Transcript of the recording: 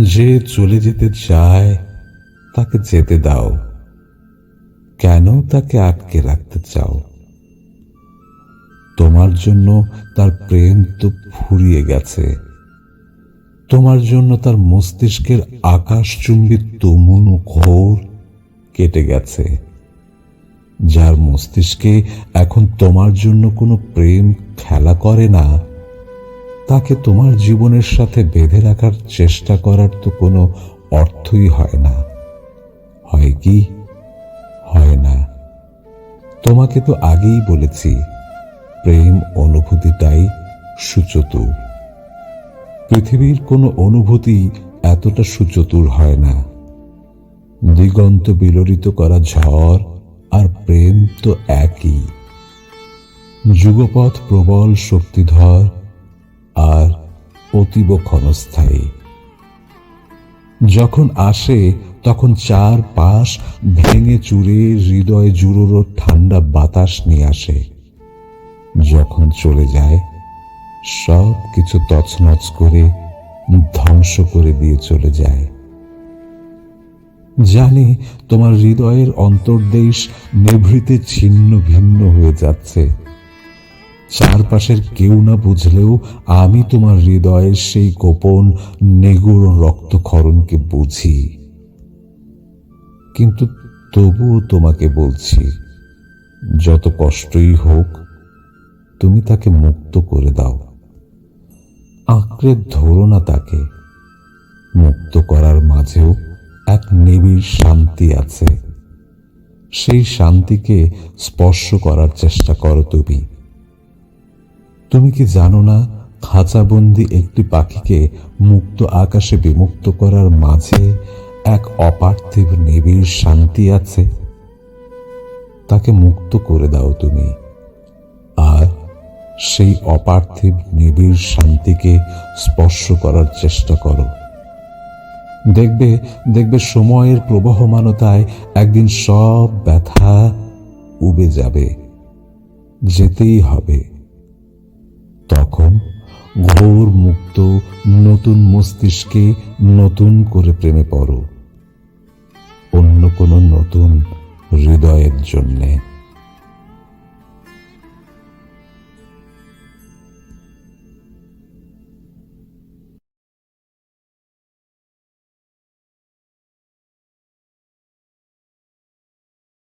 যে চলে যেতে চায়, তাকে যেতে দাও। কেন তাকে আটকে রাখতে চাও? তোমার জন্য তার প্রেম তো ফুরিয়ে গেছে। তোমার জন্য তার মস্তিষ্কের আকাশচুম্বী তুমুল ঘোর কেটে গেছে। যার মস্তিষ্কে এখন তোমার জন্য কোনো প্রেম খেলা করে না তাকে তোমার জীবনের সাথে বেঁধে রাখার চেষ্টা করার তো কোনো অর্থই হয় না। হয় কি? হয় না। তোমাকে তো আগেই বলেছি, প্রেম অনুভূতিটাই সুচতুর। পৃথিবীর কোনো অনুভূতি এতটা সুচতুর হয় না। দিগন্ত বিলরিত করা ঝড় আর প্রেম তো একই। যুগপথ প্রবল শক্তিধর আর অতীব ক্ষণস্থায়ী। যখন আসে, তখন চার পাশ ভেঙে চুরে হৃদয় জুড়োরো ঠান্ডা বাতাস নিয়ে আসে। যখন চলে যায় সব কিছু তছনছ করে ধ্বংস করে দিয়ে চলে যায়। জানি তোমার হৃদয়ের অন্তর্দেশ নেভৃতে ছিন্ন ভিন্ন হয়ে যাচ্ছে। চারপাশের কেউ না বুঝলেও আমি তোমার হৃদয়ের সেই গোপন নেগুড় রক্তক্ষরণকে বুঝি। কিন্তু তবুও তোমাকে বলছি, যত কষ্টই হোক, তুমি তাকে মুক্ত করে দাও। আঁকড়ে ধরো না তাকে। মুক্ত করার মাঝেও এক নিবিড় শান্তি আছে। সেই শান্তিকে স্পর্শ করার চেষ্টা করো তুমি। তুমি কি জানো না, খাঁচাবন্দি একটি পাখিকে মুক্ত আকাশে বিমুক্ত করার মাঝে এক অপার্থিব নিবিড় শান্তি আছে? তাকে মুক্ত করে দাও তুমি। আর সেই অপার্থিব নিবিড় শান্তিকে স্পর্শ করার চেষ্টা করো। দেখবে দেখবে সময়ের প্রবহমানতায় একদিন সব ব্যথা উবে যাবে। যেতেই হবে। তখন ঘোর মুক্ত নতুন মস্তিষ্কে নতুন করে প্রেমে পড়ো। অন্য কোনো নতুন হৃদয়ের জন্যে।